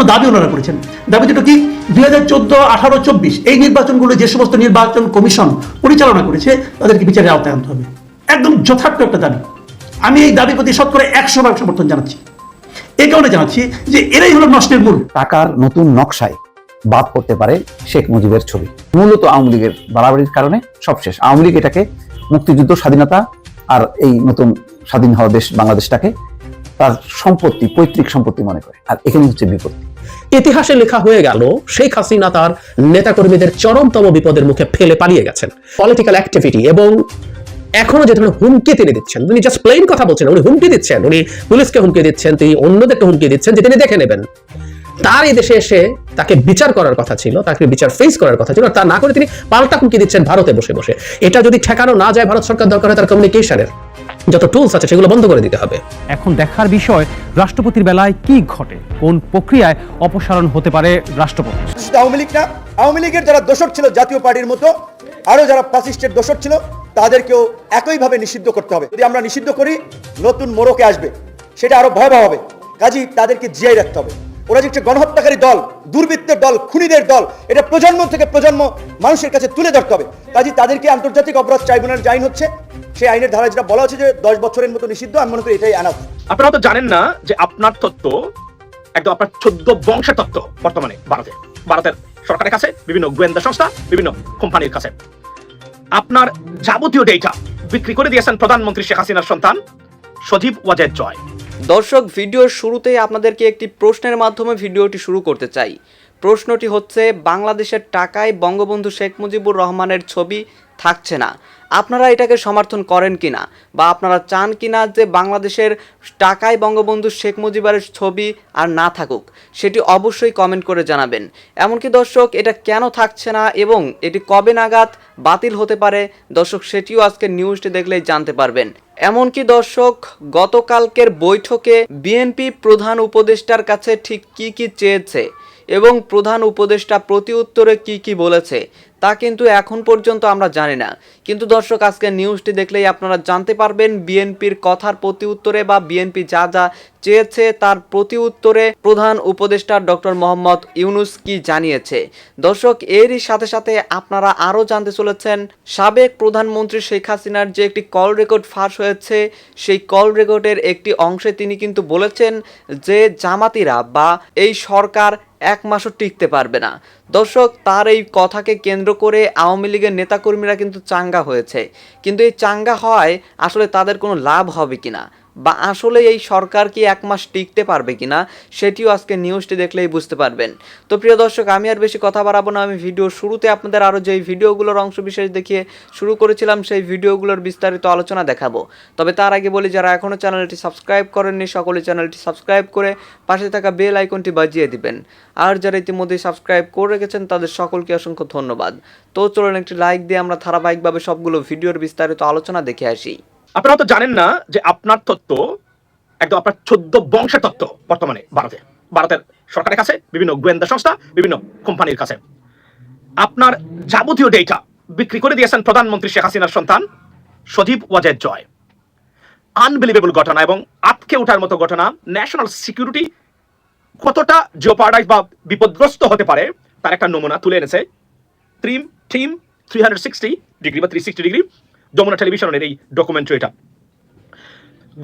গুরুত্বপূর্ণ দাবি ওনারা করেছেন। দাবি দুটো কি? দুই হাজার চোদ্দ, আঠারো, চব্বিশ, এই নির্বাচনগুলো যে সমস্ত নির্বাচন কমিশন পরিচালনা করেছে, তাদেরকে বিচারের আওতায় আনতে হবে। একদম যথার্থ একটা দাবি। আমি এই দাবির প্রতি শতকরা একশো ভাগ সমর্থন জানাচ্ছি। এই কারণে জানাচ্ছি যে এরাই হলো নষ্টের মূল। টাকার নতুন নকশায় বাদ করতে পারে শেখ মুজিবের ছবি। মূলত আওয়ামী লীগের বাড়াবাড়ির কারণে সব শেষ। আওয়ামী লীগ এটাকে মুক্তিযুদ্ধ, স্বাধীনতা আর এই নতুন স্বাধীন হওয়া দেশ, বাংলাদেশটাকে তার সম্পত্তি, পৈতৃক সম্পত্তি মনে করে। আর এখানে হচ্ছে বিপত্তি। ইতিহাসে লেখা হয়ে গেল, শেখ হাসিনা তার নেতাকর্মীদের চরমতম বিপদের মুখে ফেলে পালিয়ে গেছেন। পলিটিক্যাল অ্যাক্টিভিটি এবং এখনও যে ধরনের হুমকি তিনি দিচ্ছেন, উনি জাস্ট প্লেন কথা বলছেন উনি হুমকি দিচ্ছেন, উনি পুলিশকে হুমকি দিচ্ছেন, তিনি অন্যদেরকে হুমকি দিচ্ছেন যে তিনি দেখে নেবেন। তার এই দেশে এসে তাকে বিচার করার কথা ছিল তাকে বিচার ফেস করার কথা ছিল তা না করে তিনি পাল্টা হুমকি দিচ্ছেন ভারতে বসে বসে। এটা যদি ঠেকানো না যায় ভারত সরকার দরকার হয় তার কমিউনিকেশনের যত টুলস আছে সেগুলো বন্ধ করে দিতে হবে। এখন দেখার বিষয় রাষ্ট্রপতির বেলায় কি ঘটে? কোন প্রক্রিয়ায় অপসারণ হতে পারে রাষ্ট্রপতি? আওয়ামী লীগ না আওয়ামী লীগের যারা দোষর ছিল জাতীয় পার্টির মতো আরও যারা ফাসিস্টের দোষর ছিল তাদেরকেও একইভাবে নিষিদ্ধ করতে হবে। যদি আমরা নিষিদ্ধ করি নতুন মোড়কে আসবে। সেটা আরও ভয়াবহ হবে। কাজী তাদেরকে জিয়াই রাখতে হবে। ওরা যে গণহত্যাকারী দল, দুর্বৃত্তের দল, খুনিদের দল, এটা প্রজন্ম থেকে প্রজন্ম মানুষের কাছে তুলে ধরতে হবে। কাজী তাদেরকে আন্তর্জাতিক অপরাধ ট্রাইব্যুনাল যে আইন হচ্ছে, সেই আইনের ধারা যেটা বলা হচ্ছে যে দশ বছরের মতো নিষিদ্ধ, আমি মনে করি এটাই আনা আপনারা তো জানেন না যে আপনার তত্ত্ব একদম আপনার চোদ্দ বংশের তত্ত্ব বর্তমানে ভারতে। ভারতের সরকারের কাছে, বিভিন্ন গোয়েন্দা সংস্থা, বিভিন্ন কোম্পানির কাছে। আপনার যাবতীয় ডেটা বিক্রি করে দিয়েছেন প্রধানমন্ত্রী শেখ হাসিনার সন্তান সজীব ওয়াজেদ জয়। দর্শক, ভিডিওর শুরুতেই আপনাদেরকে একটি প্রশ্নের মাধ্যমে ভিডিওটি শুরু করতে চাই। প্রশ্নটি হচ্ছে, বাংলাদেশের টাকায় বঙ্গবন্ধু শেখ মুজিবুর রহমানের ছবি থাকছে না। আপনারা এটাকে সমর্থন করেন কিনা? বা আপনারা চান কিনা যে বাংলাদেশের টাকায় বঙ্গবন্ধু শেখ মুজিবের ছবি আর না থাকুক, সেটি অবশ্যই কমেন্ট করে জানাবেন। এমনকি দর্শক, এটা কেন থাকছে না এবং এটি কবে নাগাদ বাতিল হতে পারে? দর্শক, সেটিও আজকে নিউজটি দেখলেই জানতে পারবেন। এমনকি দর্শক, গতকালকের বৈঠকে বিএনপি প্রধান উপদেষ্টার কাছে ঠিক কি কি চেয়েছে এবং প্রধান উপদেষ্টা প্রতি উত্তরে কি কি বলেছে তা কিন্তু এখন পর্যন্ত আমরা জানি না। কিন্তু দর্শক, আজকে নিউজটি দেখলেই আপনারা জানতে পারবেন, বিএনপির কথার প্রতি উত্তরে বা বিএনপি যা যা চেয়েছে তার প্রতি উত্তরে প্রধান উপদেষ্টা ডক্টর মোহাম্মদ ইউনুস কি জানিয়েছে। দর্শক, এরই সাথে সাথে আপনারা আরও জানতে চলেছেন, সাবেক প্রধানমন্ত্রী শেখ হাসিনার যে একটি কল রেকর্ড ফাঁস হয়েছে, সেই কল রেকর্ডের একটি অংশে তিনি কিন্তু বলেছেন যে জামাতিরা বা এই সরকার এক মাসও টিকতে পারবে না। দর্শক, তার এই কথাকে কেন্দ্র করে আওয়ামী লীগের নেতাকর্মীরা কিন্তু চাঙ্গা হয়েছে। কিন্তু এই চাঙ্গা হওয়ায় আসলে তাদের কোনো লাভ হবে কিনা? বা আসলে এই সরকার কি এক মাস টিকতে পারবে কিনা সেটিও আজকে নিউজটি দেখলেই বুঝতে পারবেন। তো প্রিয় দর্শক, আমি আর বেশি কথা বাড়াবো না। আমি ভিডিওর শুরুতে আপনাদের আরও যেই ভিডিওগুলোর অংশ বিশেষ দেখিয়ে শুরু করেছিলাম, সেই ভিডিওগুলোর বিস্তারিত আলোচনা দেখাবো। তবে তার আগে বলি, যারা এখনও চ্যানেলটি সাবস্ক্রাইব করেননি, সকলে চ্যানেলটি সাবস্ক্রাইব করে পাশে থাকা বেল আইকনটি বাজিয়ে দিবেন। আর যারা ইতিমধ্যেই সাবস্ক্রাইব করে রেখেছেন, তাদের সকলকে অসংখ্য ধন্যবাদ। তো চলুন একটি লাইক দিয়ে আমরা ধারাবাহিকভাবে সবগুলো ভিডিওর বিস্তারিত আলোচনা দেখে আসি। আপনারা তো জানেন না যে আপনার তত্ত্ব একদম আপনার চোদ্দ বংশের তত্ত্ব বর্তমানে ভারতে। ভারতের সরকারের কাছে, বিভিন্ন গোয়েন্দা সংস্থা, বিভিন্ন কোম্পানির কাছে। আপনার যাবতীয় ডেটা বিক্রি করে দিয়েছেন প্রধানমন্ত্রী শেখ হাসিনার সন্তান সজীব ওয়াজেদ জয়। আনবিলিভেবল ঘটনা এবং আটকে ওঠার মতো ঘটনা ন্যাশনাল সিকিউরিটি কতটা জিওপার্ডাইজ বা বিপদগ্রস্ত হতে পারে, তার একটা নমুনা তুলে এনেছে। Team team three hundred sixty degree বা থ্রি সিক্সটি ডিগ্রি যমুনা টেলিভিশনের এই ডকুমেন্টারিটা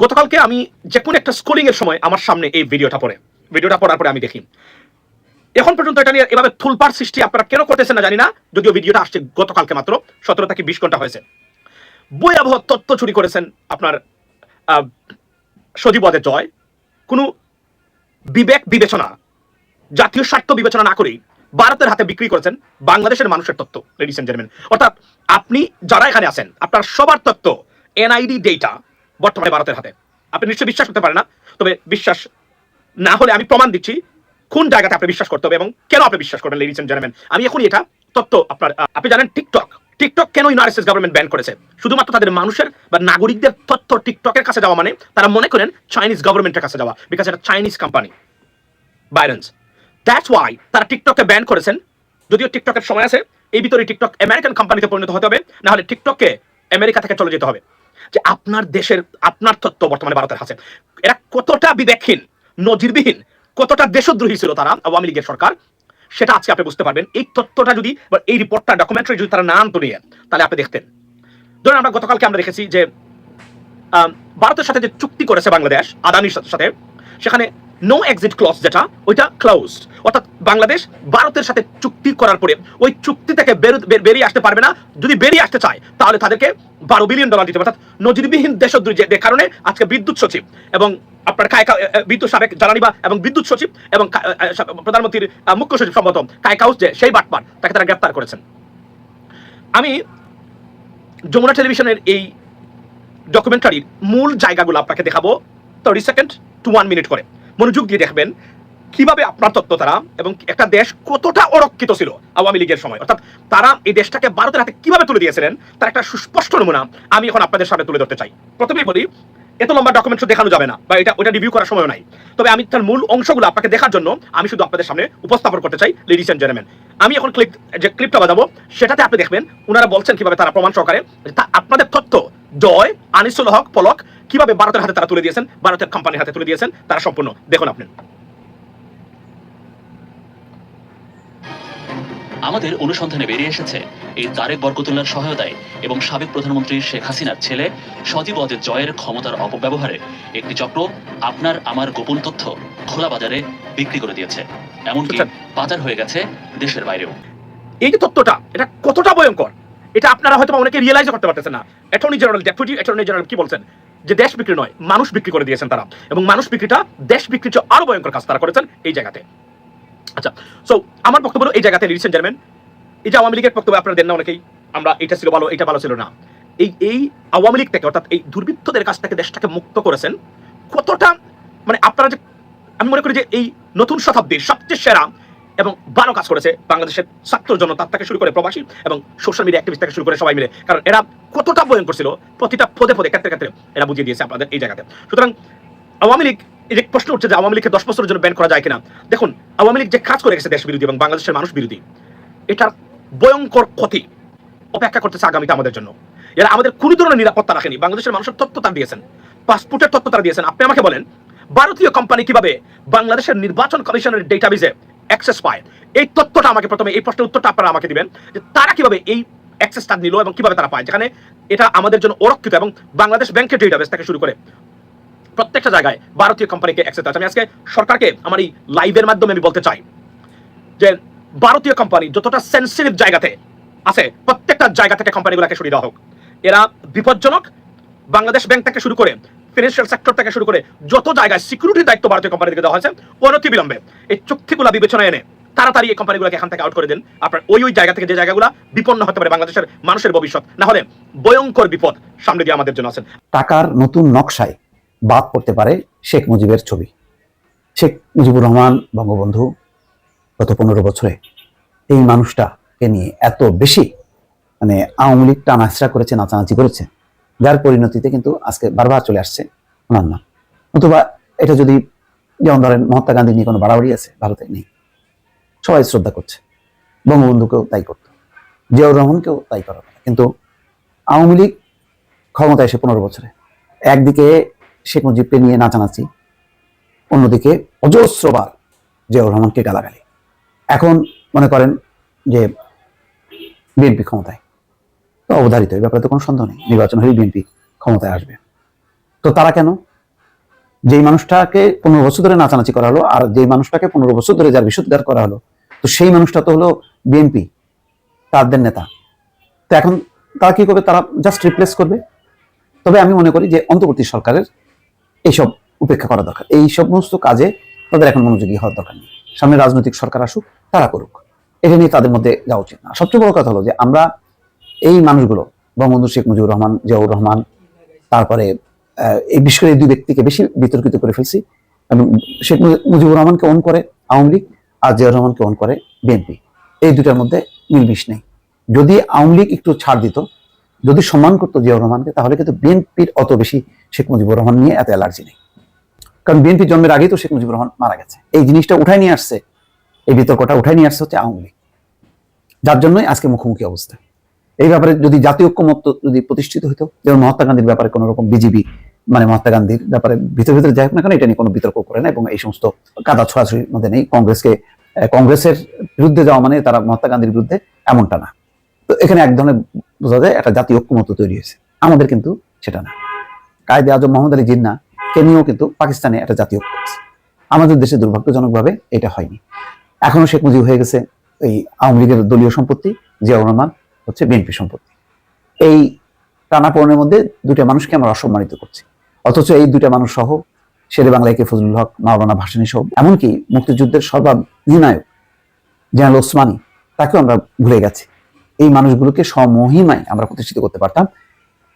গতকালকে আমি যে কোনো একটা স্কুলিং এর সময় আমার সামনে এই ভিডিওটা পড়ে। ভিডিওটা পড়ার পরে আমি দেখি। এখন পর্যন্ত এটা নিয়ে এভাবে থুলপার সৃষ্টি আপনারা কেন করতেছেন না জানি না, যদিও ভিডিওটা আসছে গতকালকে মাত্র, সতেরো থেকে বিশ ঘণ্টা হয়েছে। ভয়াবহ তথ্য চুরি করেছেন আপনার সজীবদের জয়। কোনো বিবেক বিবেচনা, জাতীয় স্বার্থ বিবেচনা না করেই ভারতের হাতে বিক্রি করেছেন বাংলাদেশের মানুষের তত্ত্ব লেডিস এন্ড জেন্টলম্যান অর্থাৎ আপনি যারা এখানে আছেন, আপনার সবার তত্ত্ব এনআইডি ডেটা বর্তমানে ভারতের হাতে। আপনি নিশ্চয়ই বিশ্বাস করতে পারেন না, তবে বিশ্বাস না হলে আমি প্রমাণ দিচ্ছি কোন জায়গাতে আপনি বিশ্বাস করতে হবে এবং কেন আপনি বিশ্বাস করবেন লেডিস এন্ড জেন্টলম্যান আমি এখনই এটা তত্ত্ব আপনার আপনি জানেন টিকটক টিকটক কেন ইউনাইটেড গভর্নমেন্ট ব্যান করেছে? শুধুমাত্র তাদের মানুষের বা নাগরিকদের তথ্য টিকটকের কাছে যাওয়া মানে তারা মনে করেন চাইনিজ গভর্নমেন্টের কাছে যাওয়া বিকজ এটা Chinese company ByteDance that's why তারা টিকটককে ব্যান করেছেন। যদিও টিকটকের সময় আছে, এই ভিতরে টিকটক আমেরিকান কোম্পানিতে পরিণত হতে হবে না হলে টিকটককে আমেরিকা থেকে চলে যেতে হবে। যে আপনার দেশের, আপনার তথ্য বর্তমানে ভারতের আছে এরা কতটা বিবেকহীন, নজিরবিহীন, কতটা দেশদ্রোহী ছিল তারা, আওয়ামী লীগের সরকার, সেটা আজকে আপনি বুঝতে পারবেন। এই তথ্যটা যদি এই রিপোর্টটা ডকুমেন্টারি যদি তারা না আনতো নিয়ে, তাহলে আপনি দেখতেন। ধরুন আমরা গতকালকে আমরা দেখেছি যে ভারতের সাথে যে চুক্তি করেছে বাংলাদেশ, আদানির সাথে, সেখানে নো এক্সিট ক্লজ যেটা, ওইটা ক্লোজড অর্থাৎ বাংলাদেশ ভারতের সাথে চুক্তি করার পরে ওই চুক্তি থেকে বেরিয়ে আসতে পারবে না। যদি বেরিয়ে আসতে চায়, তাহলে তাদেরকে বারো বিলিয়ন ডলার দিতে অর্থাৎ নজিরবিহীন দেশদ্রোহী কারণে আজকে বিদ্যুৎ সচিব এবং আপনার কায়কা বিদ্যুৎ সাবেক জ্বালানি বা এবং বিদ্যুৎ সচিব এবং প্রধানমন্ত্রীর মুখ্য সচিব সম্ভবত কায়কাউস যে সেই বাটপার, তাকে তারা গ্রেপ্তার করেছেন। আমি যমুনা টেলিভিশনের এই ডকুমেন্টারির মূল জায়গাগুলো আপনাকে দেখাবো। Thirty second to one minute করে। মনোযোগ দিয়ে দেখবেন কীভাবে আপনার তত্ত্ব তারা এবং একটা দেশ কতটা অরক্ষিত ছিল আওয়ামী লীগের সময়। অর্থাৎ তারা এই দেশটাকে ভারতের হাতে কীভাবে তুলে দিয়েছিলেন, তার একটা সুস্পষ্ট নমুনা আমি এখন আপনাদের সামনে তুলে ধরতে চাই। প্রথমেই বলি, এত লম্বা ডকুমেন্ট দেখানো যাবে না বা এটা, ওটা রিভিউ করার সময় নাই। তবে আমি তার মূল অংশগুলো আপনাকে দেখার জন্য আমি শুধু আপনাদের সামনে উপস্থাপন করতে চাই লেডিস এন্ড জেন্টলম্যান আমি এখন ক্লিপ যে ক্লিপটা বাজাবো, সেটাতে আপনি দেখবেন ওনারা বলছেন কীভাবে তারা প্রমাণ সহকারে আপনাদের তথ্য জয়, আনিসুল হক, পলক কীভাবে ভারতের হাতে তারা তুলে দিয়েছেন? ভারতের কোম্পানির হাতে তুলে দিয়েছেন। তারা সম্পূর্ণ দেখুন আপনি। আমাদের অনুসন্ধানে বেরিয়ে এসেছে এই তারেক বরকতুল্লার সহায়তায় এবং সাবেক প্রধানমন্ত্রী শেখ হাসিনার ছেলে সজীব অজের জয়ের ক্ষমতার অপব্যবহারে একটি চক্র আপনার আমার গোপন তথ্য খোলা বাজারে বিক্রি করে দিয়েছে। এমনকি আচ্ছা। পাচার হয়ে গেছে দেশের বাইরেও। এই যে তথ্যটা এটা কতটা ভয়ঙ্কর? এটা আপনারা হয়তো অনেকে রিয়েলাইজ করতে পারতেছেন না। Attorney general deputy attorney general কি বলছেন? যে দেশ বিক্রি নয়, মানুষ বিক্রি করে দিয়েছেন তারা। এবং মানুষ বিক্রিটা দেশ বিক্রির চেয়ে আরও ভয়ঙ্কর কাজ তারা করেছেন এই জায়গাতে। আচ্ছা সো আমার বক্তব্য এই জায়গাতে লিখছেন জানবেন এই যে আওয়ামী লীগের বক্তব্য আপনারা দেন না অনেকেই, আমরা এটা ছিল ভালো, এটা ভালো ছিল না। এই এই আওয়ামী লীগ থেকে, অর্থাৎ এই দুর্বৃত্তদের কাছ থেকে দেশটাকে মুক্ত করেছেন, কতটা মানে আপনারা যে, আমি মনে করি যে এই নতুন শতাব্দীর সবচেয়ে সেরা এবং ভালো কাজ করেছে বাংলাদেশের ছাত্র জনতা থেকে শুরু করে প্রবাসী এবং সোশ্যাল মিডিয়া অ্যাক্টিভিস্ট থেকে শুরু করে সবাই মিলে। কারণ এরা কতটা ভয়ঙ্কর ছিল, প্রতিটা পদে পদে, ক্ষেত্রে ক্ষেত্রে এরা বুঝিয়ে দিয়েছে আপনাদের এই জায়গাতে। সুতরাং আওয়ামী লীগ এই যে প্রশ্ন উঠছে যে আওয়ামী লীগকে দশ বছরের জন্য ব্যান করা যায় কিনা। দেখুন, আওয়ামী লীগ যে কাজ করে গেছে দেশ বিরোধী এবং বাংলাদেশের মানুষ বিরোধী, এটার ভয়ঙ্কর ক্ষতি অপেক্ষা করতেছে আগামীতে আমাদের জন্য। এরা আমাদের কোন ধরনের নিরাপত্তা রাখেনি। বাংলাদেশের মানুষের তথ্য তারা দিয়েছেন। পাসপোর্টের তথ্য তারা দিয়েছেন। আপনি আমাকে বলেন, ভারতীয় কোম্পানি কীভাবে বাংলাদেশের নির্বাচন কমিশনের ডেটাবেজে অ্যাক্সেস পায়। এই তথ্যটা আমাকে প্রথমে, এই প্রশ্নের উত্তরটা আপনারা আমাকে দিবেন যে তারা কীভাবে এই অ্যাক্সেসটা নিল এবং কীভাবে তারা পায়, যেখানে এটা আমাদের জন্য অরক্ষিত এবং বাংলাদেশ ব্যাংকের ডেটাবেজ থেকে শুরু করে প্রত্যেকটা জায়গায় ভারতীয় কোম্পানিকে অ্যাক্সেস আছে। আমি আজকে সরকারকে আমার এই লাইভের মাধ্যমে আমি বলতে চাই যে ভারতীয় কোম্পানি যতটা সেন্সিটিভ জায়গাতে আছে, প্রত্যেকটা জায়গা থেকে কোম্পানিগুলোকে সরিয়ে দেওয়া হোক। এরা বিপজ্জনক। বাংলাদেশ ব্যাংক থেকে শুরু করে ফিনান্সিয়াল সেক্টর থেকে শুরু করে যত জায়গায় সিকিউরিটির দায়িত্ব ভারতীয় কোম্পানিকে দেওয়া হয়েছে, অনতি বিলম্বে এই চুক্তিগুলো বিবেচনায় এনে তাড়াতাড়ি এই কোম্পানিগুলোকে এখান থেকে আউট করে দেন। আপনার ওই ওই জায়গা থেকে যে জায়গাগুলো বিপন্ন হতে পারে বাংলাদেশের মানুষের ভবিষ্যৎ। না হলে ভয়ঙ্কর বিপদ সামনে দিয়ে আমাদের জন্য আছেন টাকার নতুন নকশায় বাদ পড়তে পারে শেখ মুজিবের ছবি। শেখ মুজিবুর রহমান, বঙ্গবন্ধু, গত পনেরো বছরে এই মানুষটাকে নিয়ে এত বেশি মানে আওয়ামী লীগ টানাচড়া করেছে, নাচানাচি করেছে। যার পরিণতিতে কিন্তু আজকে বারবার চলে আসছে ওনার নাম অথবা এটা যদি যেমন ধরেন মহাত্মা গান্ধী নিয়ে কোনো বাড়াবাড়ি আছে, ভারতে নেই। সবাই শ্রদ্ধা করছে। বঙ্গবন্ধুকেও তাই করতো। জিয়াউর রহমানকেও তাই করা। কিন্তু আওয়ামী লীগ ক্ষমতায় এসে পনেরো বছরে। একদিকে শেখ মুজিবকে নিয়ে নাচানাচি, অন্যদিকে অজস্রবার জিয়াউর রহমানকে গালাগালি। এখন মনে করেন যে বিএনপি ক্ষমতায়। অবধারিত, এই ব্যাপারে তো কোনো সন্দেহ নেই। নির্বাচন হলেই বিএনপি ক্ষমতায় আসবে। তো তারা কেন? যেই মানুষটাকে পনেরো বছর ধরে নাচানাচি করা হলো আর যেই মানুষটাকে পনেরো বছর ধরে যার বিশুদ্ধার করা হলো, তো সেই মানুষটা তো হলো বিএনপি, তাদের নেতা। তো এখন তারা কি করবে? তারা জাস্ট রিপ্লেস করবে। তবে আমি মনে করি যে অন্তর্বর্তী সরকারের এইসব উপেক্ষা করা দরকার। এই সমস্ত কাজে তাদের এখন মনোযোগী হওয়ার দরকার নেই। সামনে রাজনৈতিক সরকার আসুক, তারা করুক। এটা নিয়ে তাদের মধ্যে যাওয়া উচিত না। সবচেয়ে বড় কথা হলো যে আমরা এই মানুষগুলো বঙ্গবন্ধু শেখ মুজিবুর রহমান, জিয়াউর রহমান, তারপরে এই বিশেষ করে এই দুই ব্যক্তিকে বেশি বিতর্কিত করে ফেলছি এবং শেখ মুজিবুর রহমানকে অন করে আওয়ামী লীগ আর জিয়াউর রহমানকে অন করে বিএনপি। এই দুটার মধ্যে মিলবিশ নেই। যদি আওয়ামী লীগ একটু ছাড় দিত, যদি সম্মান করতো জিয়াউর রহমানকে, তাহলে কিন্তু বিএনপির অত বেশি শেখ মুজিবুর রহমান নিয়ে এত অ্যালার্জি নেই। কারণ বিএনপি জন্মের আগেই তো শেখ মুজিবুর রহমান মারা গেছে। এই জিনিসটা উঠাই নিয়ে আসছে, এই বিতর্কটা উঠাই নিয়ে আসছে হচ্ছে আওয়ামী লীগ। যার জন্যই আজকে মুখোমুখি অবস্থা। এই ব্যাপারে যদি জাতীয় ঐক্যমত্য যদি প্রতিষ্ঠিত হতো যেমন মহাত্মা গান্ধীর ব্যাপারে কোনো রকম বিজিবি মানে মহাত্মা গান্ধীর ব্যাপারে ভিতরে ভিতরে যাই হোক না কেন, এটা নিয়ে কোনো বিতর্ক করে না, এবং এই সমস্ত কাদা ছোড়াছড়ির মধ্যে নেই। কংগ্রেসকে কংগ্রেসের বিরুদ্ধে যাওয়া মানে তারা মহাত্মা গান্ধীর বিরুদ্ধে এমনটা না। তো এখানে এক ধরনের বোঝা যায়, একটা জাতীয় ঐক্যমত তৈরি হয়েছে। আমাদের কিন্তু সেটা না। কায়দে আজম মোহাম্মদ আলী জিন্না কে নিয়েও কিন্তু পাকিস্তানে একটা জাতীয় ঐক্য আছে। আমাদের দেশে দুর্ভাগ্যজনকভাবে এটা হয়নি। এখনও শেখ মুজিব হয়ে গেছে এই আওয়ামী লীগের দলীয় সম্পত্তি, জিয়াউর রহমান হচ্ছে বিএনপি সম্পত্তি। এই টানাপোড়েনের মধ্যে দুইটা মানুষকে আমরা অসম্মানিত করছি। অথচ এই দুইটা মানুষ সহ শেরে বাংলাকে ফজলুল হক, মাওলানা ভাসানী সহ, এমনকি মুক্তিযুদ্ধের সর্বাধিনায়ক জেনারেল ওসমানী, তাকেও আমরা ভুলে গেছি। এই মানুষগুলোকে সমহিমায় আমরা প্রতিষ্ঠিত করতে পারতাম।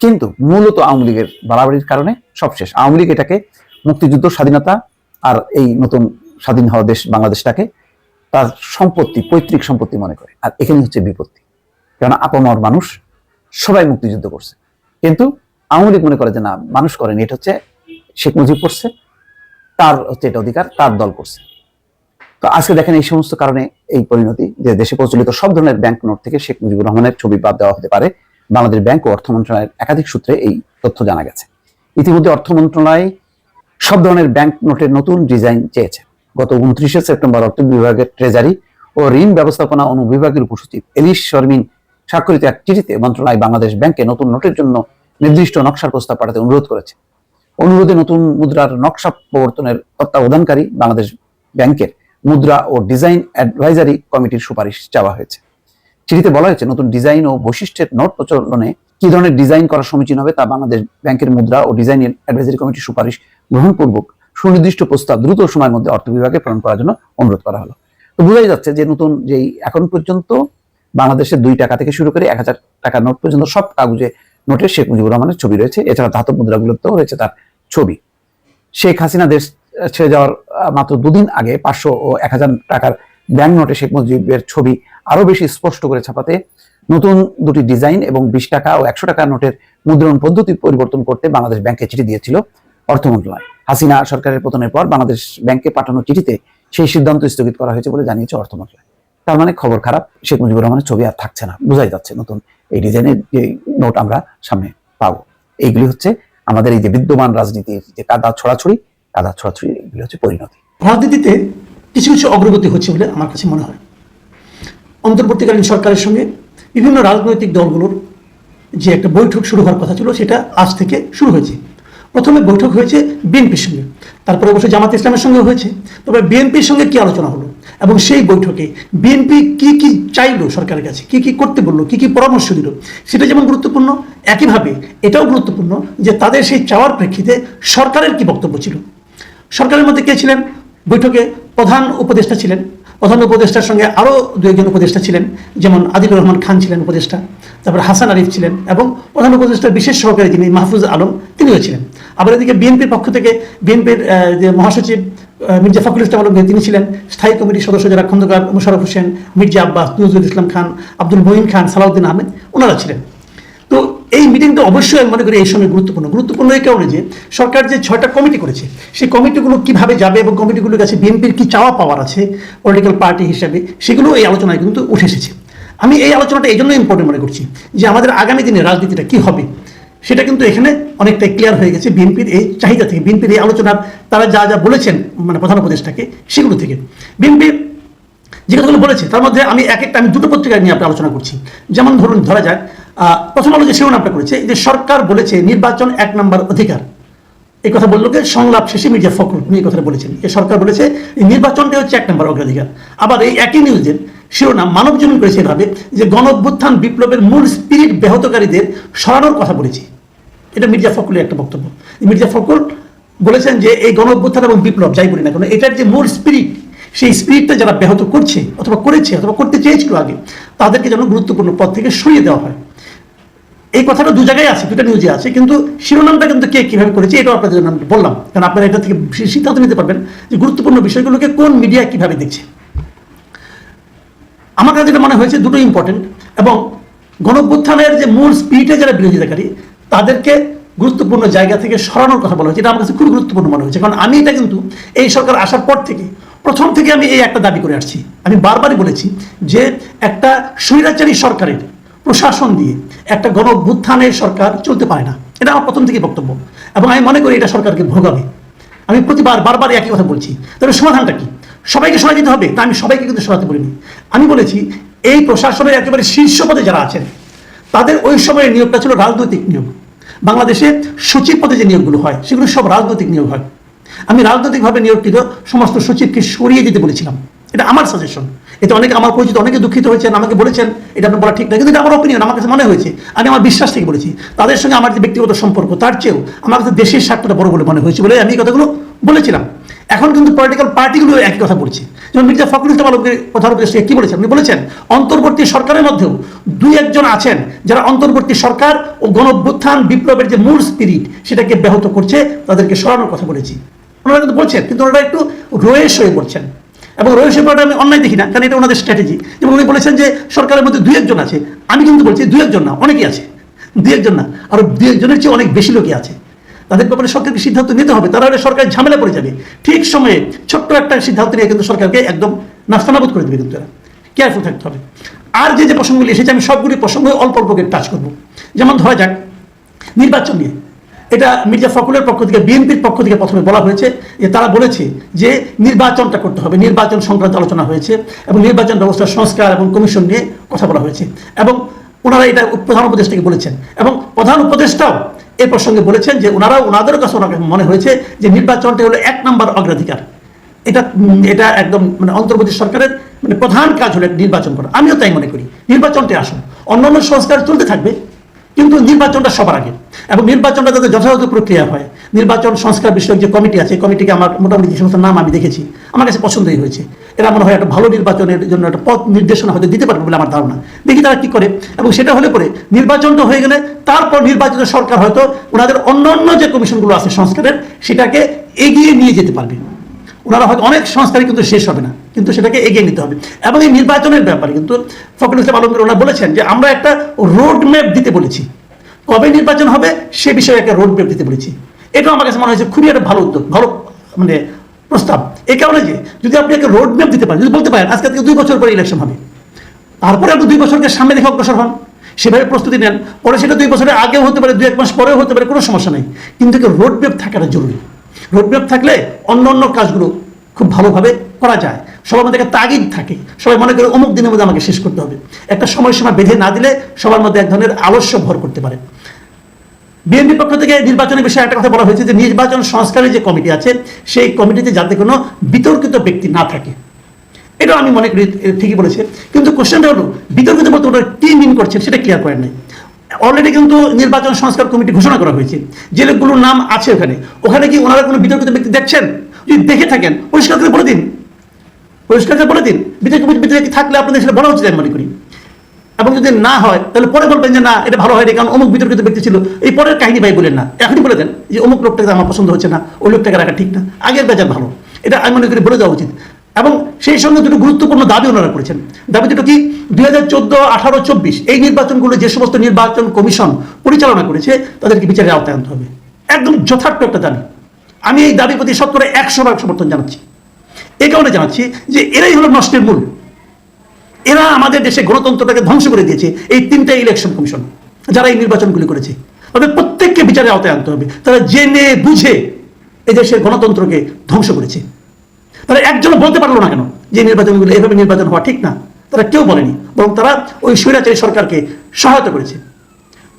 কিন্তু মূলত আওয়ামী লীগের বাড়াবাড়ির কারণে সব শেষ। আওয়ামী লীগ এটাকে মুক্তিযুদ্ধ, স্বাধীনতা আর এই নতুন স্বাধীন হওয়া দেশ বাংলাদেশটাকে তার সম্পত্তি, পৈতৃক সম্পত্তি মনে করে। আর এখানে হচ্ছে বিপত্তি। কারণ আপামর মানুষ সবাই মুক্তিযুদ্ধ করছে। কিন্তু আওয়ামী লীগ মনে করে যে না, মানুষ করেনি, এটা হচ্ছে শেখ মুজিব করছে, তার হচ্ছে এটা অধিকার, তার দল করছে। তো আজকে দেখেন এই সমস্ত কারণে এই পরিণতি, যে দেশে প্রচলিত সব ধরনের ব্যাংক নোট থেকে শেখ মুজিবুর রহমানের ছবি বাদ দেওয়া হতে পারে, বাংলাদেশ ব্যাংক ও অর্থ মন্ত্রণালয়ের একাধিক সূত্রে এই তথ্য জানা গেছে। ইতিমধ্যে অর্থ মন্ত্রণালয় সব ধরনের ব্যাংক নোটের নতুন ডিজাইন চেয়েছে। গত উনত্রিশে সেপ্টেম্বর অর্থ বিভাগের ট্রেজারি ও ঋণ ব্যবস্থাপনা অনুবিভাগের উপসচিব এলিশ শর্মিন স্বাক্ষরিত এক চিঠিতে মন্ত্রণালয় বাংলাদেশ ব্যাংকে নতুন নোটের জন্য নির্দিষ্ট নকশার প্রস্তাব পাঠাতে অনুরোধ করেছে। অনুরোধে নতুন মুদ্রার নকশা প্রবর্তনের তত্ত্বাবধানকারী বাংলাদেশ ব্যাংকের মুদ্রা ও ডিজাইন অ্যাডভাইজারি কমিটির সুপারিশ চাওয়া হয়েছে। চিঠিতে বলা হয়েছে, নতুন ডিজাইন ও বৈশিষ্ট্যের নোট প্রচলনে কি ধরনের ডিজাইন করা সমীচীন হবে তা বাংলাদেশ ব্যাংকের মুদ্রা ও ডিজাইন অ্যাডভাইজারি কমিটির সুপারিশ গ্রহণপূর্বক সুনির্দিষ্ট প্রস্তাব দ্রুত সময়ের মধ্যে অর্থ বিভাগে প্রেরণ করার জন্য অনুরোধ করা হলো। তো বোঝাই যাচ্ছে যে নতুন যেই এখন পর্যন্ত বাংলাদেশের দুই টাকা থেকে শুরু করে এক হাজার টাকা নোট পর্যন্ত সব কাগজে, নোটে শেখ মুজিবুর রহমানের ছবি রয়েছে। এছাড়া ধাতব মুদ্রাগুলোতেও রয়েছে তার ছবি। শেখ হাসিনা দেশ ছেড়ে যাওয়ার মাত্র দুদিন আগে পাঁচশো ও এক হাজার টাকার ব্যাংক নোটে শেখ মুজিবের ছবি আরও বেশি স্পষ্ট করে ছাপাতে নতুন দুটি ডিজাইন এবং বিশ টাকা ও একশো টাকা নোটের মুদ্রণ পদ্ধতি পরিবর্তন করতে বাংলাদেশ ব্যাংকে চিঠি দিয়েছিল অর্থ মন্ত্রণালয়। হাসিনা সরকারের পতনের পর বাংলাদেশ ব্যাংকে পাঠানো চিঠিতে সেই সিদ্ধান্ত স্থগিত করা হয়েছে বলে জানিয়েছে অর্থ মন্ত্রণালয়। তার মানে খবর খারাপ, শেখ মুজিবুর রহমানের ছবি আর থাকছে না, বোঝাই যাচ্ছে নতুন এই ডিজাইনের যে নোট আমরা সামনে পাবো। এইগুলি হচ্ছে আমাদের এই যে বিদ্যমান রাজনীতির যে কাদা ছড়াছড়ি কাদা ছড়াছড়ি এগুলি হচ্ছে পরিণতি। রাজনীতিতে কিছু কিছু অগ্রগতি হচ্ছে বলে আমার কাছে মনে হয়। অন্তর্বর্তীকালীন সরকারের সঙ্গে বিভিন্ন রাজনৈতিক দলগুলোর যে একটা বৈঠক শুরু হওয়ার কথা ছিল, সেটা আজ থেকে শুরু হয়েছে। প্রথমে বৈঠক হয়েছে বিএনপির সঙ্গে, তারপরে অবশ্যই জামাত ইসলামের সঙ্গে হয়েছে। তবে বিএনপির সঙ্গে কি আলোচনা হলো? এবং সেই বৈঠকে বিএনপি কি কি চাইলো সরকারের কাছে? কি কি করতে বলল? কি কি পরামর্শ দিল? সেটা যেমন গুরুত্বপূর্ণ, একইভাবে এটাও গুরুত্বপূর্ণ যে তাদের সেই চাওয়ার প্রেক্ষিতে সরকারের কি বক্তব্য ছিল? সরকারের মধ্যে কে ছিলেন? বৈঠকে প্রধান উপদেষ্টা ছিলেন। প্রধান উপদেষ্টার সঙ্গে আরও দু একজন উপদেষ্টা ছিলেন, যেমন আদিলুর রহমান খান ছিলেন উপদেষ্টা, তারপর হাসান আরিফ ছিলেন, এবং প্রধান উপদেষ্টার বিশেষ সহকারী যিনি মাহফুজ আলম, তিনিও ছিলেন। আবার এদিকে বিএনপির পক্ষ থেকে, বিএনপির যে মহাসচিব মির্জা ফখরুল ইসলাম আলম তিনি ছিলেন। স্থায়ী কমিটির সদস্য যারা খন্দকার মুশারফ হোসেন, মির্জা আব্বাস, নজরুল ইসলাম খান, আব্দুল মঈন খান, সালাউদ্দিন আহমেদ, ওনারা ছিলেন। তো এই মিটিংটা অবশ্যই আমি মনে করি এই সময় গুরুত্বপূর্ণ। গুরুত্বপূর্ণ এই কারণে যে সরকার যে ছয়টা কমিটি করেছে, সেই কমিটিগুলো কীভাবে যাবে এবং কমিটিগুলোর কাছে বিএনপির কি চাওয়া পাওয়ার আছে পলিটিক্যাল পার্টি হিসাবে, সেগুলো এই আলোচনায় কিন্তু উঠে এসেছে। আমি এই আলোচনাটা এই জন্য ইম্পর্টেন্ট মনে করছি যে আমাদের আগামী দিনে রাজনীতিটা কি হবে, সেটা কিন্তু এখানে অনেকটাই ক্লিয়ার হয়ে গেছে বিএনপির এই চাহিদা থেকে বিএনপির এই আলোচনার তারা যা যা বলেছেন মানে প্রধান উপদেষ্টাকে, সেগুলো থেকে। বিএনপির যে কথাগুলো বলেছে, তার মধ্যে আমি এক একটা, আমি দুটো পত্রিকায় নিয়ে আপনি আলোচনা করছি। যেমন ধরুন, ধরা যাক প্রথম আলো যে শিরোনামটা করেছে যে সরকার বলেছে নির্বাচন এক নম্বর অধিকার। এই কথা বলল সংলাপ শেষে মির্জা ফখরুল এই কথাটা বলেছেন। যে সরকার বলেছে নির্বাচনটা হচ্ছে এক নম্বর অগ্রাধিকার। আবার এই একই নিউজের শিরোনাম, মানব জমিন করেছে এভাবে যে গণ অভ্যুত্থান বিপ্লবের মূল স্পিরিট ব্যাহতকারীদের সরানোর কথা বলেছি। এটা মির্জা ফখরুলের একটা বক্তব্য। মির্জা ফখরুল বলেছেন যে এই গণ অভ্যুত্থান এবং বিপ্লব, যাই বলি না কেন, এটার যে মূল স্পিরিট সেই স্পিরিটটা যারা ব্যাহত করছে অথবা করেছে অথবা করতে চেয়েছিল আগে, তাদেরকে যেন গুরুত্বপূর্ণ পদ থেকে সরিয়ে দেওয়া হয়। এই কথাটা দু জায়গায় আছে দুটা নিউজে আছে, কিন্তু শিরোনামটা কিন্তু কে কীভাবে করেছে এটাও আপনাদের জন্য আমি বললাম। কারণ আপনারা এটা থেকে সিদ্ধান্ত নিতে পারবেন যে গুরুত্বপূর্ণ বিষয়গুলোকে কোন মিডিয়া কীভাবে দেখছে। আমার কাছে যেটা মনে হয়েছে দুটো ইম্পর্টেন্ট এবং গণভ্যুত্থানের যে মূল স্পিডে যারা বিরোধিতাকারী, তাদেরকে গুরুত্বপূর্ণ জায়গা থেকে সরানোর কথা বলা হয়েছে। এটা আমার কাছে খুব গুরুত্বপূর্ণ মনে হয়েছে। কারণ আমি এটা কিন্তু এই সরকার আসার পর থেকে, প্রথম থেকে আমি এই একটা দাবি করে আসছি। আমি বারবারই বলেছি যে একটা স্বৈরাচারী সরকারের প্রশাসন দিয়ে একটা গণভ্যুত্থানের সরকার চলতে পারে না। এটা আমার প্রথম থেকে বক্তব্য। এবং আমি মনে করি এটা সরকারকে ভোগাবে। আমি প্রতিবার বারবার একই কথা বলছি। তবে সমাধানটা কি? সবাইকে সরাই দিতে হবে। তা আমি সবাইকে কিন্তু সরাতে বলিনি। আমি বলেছি, এই প্রশাসনের একেবারে শীর্ষ পদে যারা আছেন, তাদের ওই সময়ের নিয়োগটা ছিল রাজনৈতিক নিয়োগ। বাংলাদেশে সচিব পদে যে নিয়োগগুলো হয়, সেগুলো সব রাজনৈতিক নিয়োগ হয়। আমি রাজনৈতিকভাবে নিয়োগকৃত সমস্ত সচিবকে সরিয়ে দিতে বলেছিলাম। এটা আমার সাজেশন এটা অনেকে আমার পরিচিত, অনেকে দুঃখিত হয়েছেন আমাকে বলেছেন, এটা আপনার বলা ঠিক না। কিন্তু এটা আমার অপিনিয়ন আমার কাছে মনে হয়েছে। আমি আমার বিশ্বাস থেকে বলেছি। তাদের সঙ্গে আমার যে ব্যক্তিগত সম্পর্ক, তার চেয়েও আমার কাছে দেশের স্বার্থটা বড় বলে মনে হয়েছে বলে আমি কথাগুলো বলেছিলাম। এখন কিন্তু পলিটিক্যাল পার্টিগুলো একই কথা বলছে। যেমন মির্জা ফখরুল ইসলাম আলমগীর কথার উপরে কি বলেছেন? উনি বলেছেন, অন্তর্বর্তী সরকারের মধ্যেও দুই একজন আছেন যারা অন্তর্বর্তী সরকার ও গণভ্যুত্থান বিপ্লবের যে মূল স্পিরিট সেটাকে ব্যাহত করছে, তাদেরকে সরানোর কথা বলেছি। ওনারা কিন্তু বলছেন, কিন্তু ওনারা একটু রয়েস হয়ে পড়ছেন এবং রয়েস হয়ে আমি অন্যায় দেখি না, কারণ এটা ওনাদের স্ট্র্যাটেজি যেমন উনি বলেছেন যে সরকারের মধ্যে দুই একজন আছে। আমি কিন্তু বলছি দুই একজন না, অনেকেই আছে। দুই একজন না, আরও দুই একজনের চেয়ে অনেক বেশি লোকই আছে। তাদের ব্যাপারে সরকারকে সিদ্ধান্ত নিতে হবে, তারা হলে সরকার ঝামেলা পড়ে যাবে। ঠিক সময়ে ছোট্ট একটা সিদ্ধান্ত নিয়ে কিন্তু সরকারকে একদম নাস্তানাবুদ করে দেবে কিন্তু এরা কেয়ারফুল থাকতে হবে। আর যে যে প্রসঙ্গগুলি এসেছে, আমি সবগুলি প্রসঙ্গে অল্প অল্প টাচ করব। যেমন ধরা যাক, নির্বাচন নিয়ে। এটা মির্জা ফখরুলের পক্ষ থেকে, বিএনপির পক্ষ থেকে প্রথমে বলা হয়েছে যে তারা বলেছে যে নির্বাচনটা করতে হবে। নির্বাচন সংক্রান্ত আলোচনা হয়েছে এবং নির্বাচন ব্যবস্থার সংস্কার এবং কমিশন নিয়ে কথা বলা হয়েছে। এবং ওনারা এটা প্রধান উপদেষ্টাকে বলেছেন। এবং প্রধান উপদেষ্টাও এ প্রসঙ্গে বলেছেন যে ওনারা ওনাদের কাছে ওনাকে মনে হয়েছে যে নির্বাচনটা হলো এক নম্বর অগ্রাধিকার। এটা এটা একদম মানে অন্তর্বর্তী সরকারের মানে প্রধান কাজ হলো নির্বাচন করা। আমিও তাই মনে করি। নির্বাচনটা আসুন। অন্যান্য সংস্কার চলতে থাকবে। কিন্তু নির্বাচনটা সবার আগে। এবং নির্বাচনটা যাতে যথাযথ প্রক্রিয়া হয়, নির্বাচন সংস্কার বিষয়ক যে কমিটি আছে কমিটিকে আমার মোটামুটি যে সমস্ত নাম আমি দেখেছি, আমার কাছে পছন্দই হয়েছে। এরা মনে হয় একটা ভালো নির্বাচনের জন্য একটা পথ নির্দেশনা হয়তো দিতে পারবে বলে আমার ধারণা। দেখি তারা কি করে। এবং সেটা হলে পরে নির্বাচনটা হয়ে গেলে তারপর নির্বাচিত সরকার হয়তো ওনাদের অন্য অন্য যে কমিশনগুলো আছে সংস্কারের, সেটাকে এগিয়ে নিয়ে যেতে পারবে। ওনারা হয়তো অনেক সংস্কারই কিন্তু শেষ হবে না, কিন্তু সেটাকে এগিয়ে নিতে হবে। এবং এই নির্বাচনের ব্যাপারে কিন্তু ফখরুল ইসলাম আলমগীর ওনারা বলেছেন যে, আমরা একটা রোড ম্যাপ দিতে বলেছি। কবে নির্বাচন হবে সে বিষয়ে একটা রোড ম্যাপ দিতে বলেছি। এটাও আমার কাছে মনে হয়েছে খুবই একটা ভালো উদ্যোগ, ভালো মানে প্রস্তাব। এই কারণে যে, যদি আপনি একটা রোড ম্যাপ দিতে পারেন, যদি বলতে পারেন, আজকে থেকে দুই বছর পরে ইলেকশন হবে, তারপরে আপনি দুই বছরকে সামনে রেখে অগ্রসর হন, সেভাবে প্রস্তুতি নেন, পরে সেটা দুই বছরের আগেও হতে পারে দুই এক মাস পরেও হতে পারে, কোনো সমস্যা নেই। কিন্তু রোড ম্যাপ থাকাটা জরুরি। রোড ম্যাপ থাকলে অন্য অন্য কাজগুলো খুব ভালোভাবে করা যায়। সবার মধ্যে একটা তাগিদ থাকে। সবাই মনে করে অমুক দিনের মধ্যে আমাকে শেষ করতে হবে। একটা সময়সীমা বেঁধে না দিলে সবার মধ্যে এক ধরনের আলস্য ভর করতে পারে। বিএনপির পক্ষ থেকে নির্বাচনের বিষয়ে একটা কথা বলা হয়েছে যে, নির্বাচন সংস্কারের যে কমিটি আছে, সেই কমিটিতে যাতে কোনো বিতর্কিত ব্যক্তি না থাকে। এটা আমি মনে করি ঠিকই বলেছে। কিন্তু কোশ্চেনটা হলো, বিতর্কিত বলতে ওটা কি মিন করছেন সেটা ক্লিয়ার করেন নাই। অলরেডি কিন্তু নির্বাচন সংস্কার কমিটি ঘোষণা করা হয়েছে। যে লোকগুলোর নাম আছে ওখানে ওখানে কি ওনারা কোনো বিতর্কিত ব্যক্তি দেখছেন? যদি দেখে থাকেন, পরিষ্কার করে বলে দিন। পরিষ্কার করে বলে দিন। বিতর্ক বিতর্ক থাকলে আপনাদের সেটা বলা উচিত, আমি মনে করি। এবং যদি না হয়, তাহলে পরে বলবেন যে, না, এটা ভালো হয়নি, কারণ অমুক বিতর্কিত ব্যক্তি ছিল। এই পরের কাহিনী ভাই বলেন না। এখনই বলে দেন যে, অমুক লোকটাকে আমার পছন্দ হচ্ছে না, ওই লোকটাকে রাখা ঠিক না। আগের বেজার ভালো। এটা আমি মনে করি বলে দেওয়া উচিত। এবং সেই সঙ্গে দুটো গুরুত্বপূর্ণ দাবি ওনারা করেছেন। দাবি দুটো কি? দুই হাজার চোদ্দ, আঠারো, চব্বিশ, এই নির্বাচনগুলো যে সমস্ত নির্বাচন কমিশন পরিচালনা করেছে, তাদেরকে বিচারের আওতায় আনতে হবে। একদম যথার্থ একটা দাবি। আমি এই দাবির প্রতি শতকরা একশো ভাগ সমর্থন জানাচ্ছি। এই কারণে জানাচ্ছি যে এরাই হলো নষ্টের মূল। এরা আমাদের দেশে গণতন্ত্রটাকে ধ্বংস করে দিয়েছে এই তিনটা ইলেকশন কমিশন যারা এই নির্বাচনগুলি করেছে। তবে প্রত্যেককে বিচারের আওতায় আনতে হবে। তারা জেনে বুঝে এই দেশের গণতন্ত্রকে ধ্বংস করেছে। তারা একজন বলতে পারল না কেন যে নির্বাচনগুলো এভাবে নির্বাচন হওয়া ঠিক না। তারা কেউ বলেনি। বরং তারা ওই স্বৈরাচারী সরকারকে সহায়তা করেছে।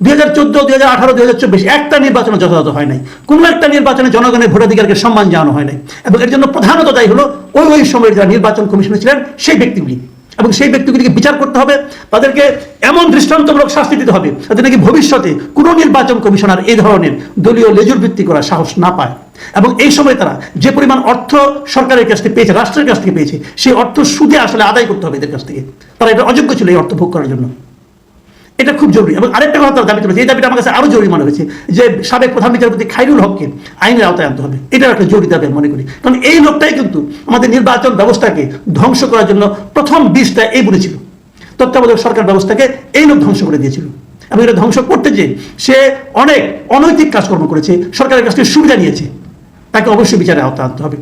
দুই হাজার চোদ্দ, দুই হাজার আঠারো, দুই হাজার চব্বিশ, একটা নির্বাচনে যথাযথ হয় নাই। কোনো একটা নির্বাচনে জনগণের ভোটাধিকারকে সম্মান জানানো হয় নাই। এবং এর জন্য প্রধানত দায়ী হলো ওই ওই সময়ের যারা নির্বাচন কমিশনে ছিলেন, সেই ব্যক্তিগুলি। এবং সেই ব্যক্তিগুলিকে বিচার করতে হবে, তাদেরকে এমন দৃষ্টান্তমূলক শাস্তি দিতে হবে, যাতে নাকি ভবিষ্যতে কোনো নির্বাচন কমিশনার এই ধরনের দলীয় লেজুর ভিত্তি করার সাহস না পায়। এবং এই সময় তারা যে পরিমাণ অর্থ সরকারের কাছ থেকে পেয়েছে, রাষ্ট্রের কাছ থেকে পেয়েছে, সেই অর্থ সুদে আসলে আদায় করতে হবে এদের কাছ থেকে। তারা এটা অযোগ্য ছিল এই অর্থ ভোগ করার জন্য। এটা খুব জরুরি। এবং আরেকটা কথা দাবি করেছে এই দাবিটা আমার কাছে আরও জরুরি মনে হয়েছে, যে সাবেক প্রধান বিচারপতি খাইরুল হককে আইনের আওতায় আনতে হবে। এটা একটা জরুরি দাবি মনে করি। কারণ এই লোকটাই কিন্তু আমাদের নির্বাচন ব্যবস্থাকে ধ্বংস করার জন্য প্রথম বীজটা এই বলেছিল। তত্ত্বাবধায়ক সরকার ব্যবস্থাকে এই লোক ধ্বংস করে দিয়েছিল। এবং এটা ধ্বংস করতে যে সে অনেক অনৈতিক কাজকর্ম করেছে, সরকারের কাছ থেকে সুবিধা নিয়েছে, তাকে অবশ্যই বিচারে আওতা আনতে হবে।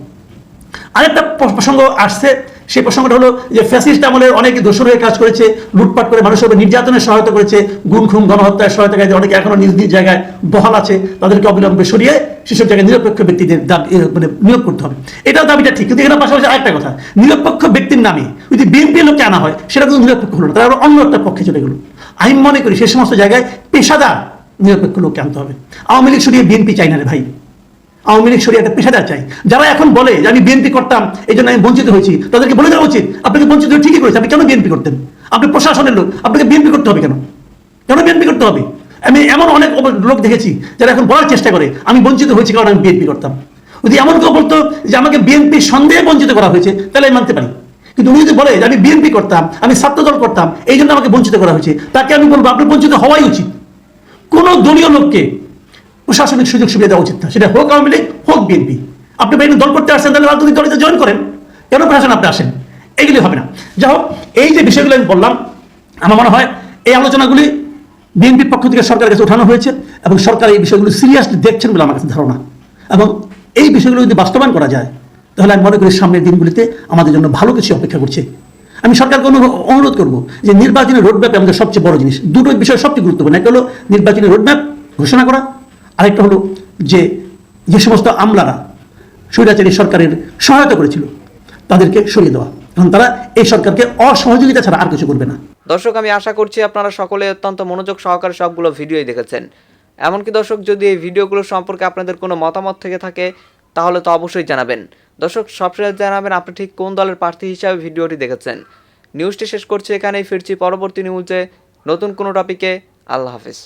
আরেকটা প্রসঙ্গ আসছে সেই প্রসঙ্গটা হলো যে ফ্যাসিস্ট আমলের অনেকে দোষর হয়ে কাজ করেছে, লুটপাট করে মানুষের উপর নির্যাতনের সহায়তা করেছে, গুম খুম, গণহত্যার সহায়তা করেছে, অনেকে এখনও নিজ নিজ জায়গায় বহাল আছে, তাদেরকে অবিলম্বে সরিয়ে সেসব জায়গায় নিরপেক্ষ ব্যক্তিদের মানে নিয়োগ করতে হবে। এটাও দাবিটা ঠিক, কিন্তু এখানে পাশাপাশি আরেকটা কথা, নিরপেক্ষ ব্যক্তির নামে যদি বিএনপি লোককে আনা হয়, সেটা কিন্তু নিরপেক্ষ হলো না, তারা অন্য একটা পক্ষে চলে গেল। আমি মনে করি সে সমস্ত জায়গায় পেশাদার নিরপেক্ষ লোককে আনতে হবে। আওয়ামী লীগ সরিয়ে বিএনপি চাই না রে ভাই। আওয়ামী লীগ সরিয়ে একটা পেশাদার চাই। যারা এখন বলে যে আমি বিএনপি করতাম, এই জন্য আমি বঞ্চিত হয়েছি, তাদেরকে বলে দেওয়া উচিত, আপনাকে বঞ্চিত ঠিকই করেছে, আপনি কেন বিএনপি করতেন? আপনি প্রশাসনের লোক, আপনাকে বিএনপি করতে হবে কেন? কেন বিএনপি করতে হবে? আমি এমন অনেক লোক দেখেছি যারা এখন বলার চেষ্টা করে, আমি বঞ্চিত হয়েছি কারণ আমি বিএনপি করতাম। যদি এমন কেউ বলতো যে আমাকে বিএনপি সন্দেহে বঞ্চিত করা হয়েছে, তাহলে আমি মানতে পারি। কিন্তু উনি যদি বলে যে আমি বিএনপি করতাম, আমি ছাত্র দল করতাম, এই জন্য আমাকে বঞ্চিত করা হয়েছে, তাকে আমি বলব, আপনি বঞ্চিত হওয়াই উচিত। কোন দলীয় লোককে প্রশাসনিক সুযোগ সুবিধা দেওয়া উচিত না। সেটা হোক আওয়ামী লীগ, হোক বিএনপি। আপনি বাইরে দল করতে আসছেন, তাহলে রাজনৈতিক দলে জয়েন করেন। কেন প্রশাসন আপনি আসেন এগুলি হবে না। যা হোক, এই যে বিষয়গুলো আমি বললাম, আমার মনে হয় এই আলোচনাগুলি বিএনপির পক্ষ থেকে সরকারের কাছে ওঠানো হয়েছে এবং সরকার এই বিষয়গুলো সিরিয়াসলি দেখছেন বলে আমার কাছে ধারণা। এবং এই বিষয়গুলো যদি বাস্তবায়ন করা যায়, তাহলে আমি মনে করি সামনের দিনগুলিতে আমাদের জন্য ভালো কিছু অপেক্ষা করছে। আমি সরকারকে অনুরো- অনুরোধ করব যে নির্বাচনের রোডম্যাপে আমাদের সবচেয়ে বড় জিনিস। দুটো বিষয় সবচেয়ে গুরুত্বপূর্ণ। একটা হলো নির্বাচনের রোডম্যাপ, ঘোষণা করা। আরেকটা হলো যে যে সমস্ত আমলারা স্বৈরাচারী সরকারের সহায়তা করেছিল, তাদেরকে সরিয়ে দেওয়া। এবং তারা এই সরকারকে অসহযোগিতা ছাড়া আর কিছু করবে না। দর্শক, আমি আশা করছি আপনারা সকলে অত্যন্ত মনোযোগ সহকারে সবগুলো ভিডিওই দেখেছেন। এমনকি দর্শক, যদি এই ভিডিওগুলো সম্পর্কে আপনাদের কোনো মতামত থেকে থাকে, তাহলে তো অবশ্যই জানাবেন। দর্শক, সবশেষ জানাবেন আপনি ঠিক কোন দলের প্রার্থী হিসাবে ভিডিওটি দেখেছেন। নিউজটি শেষ করছি এখানেই, ফিরছি পরবর্তী নিউজে নতুন কোনো টপিকে। আল্লাহ হাফিজ।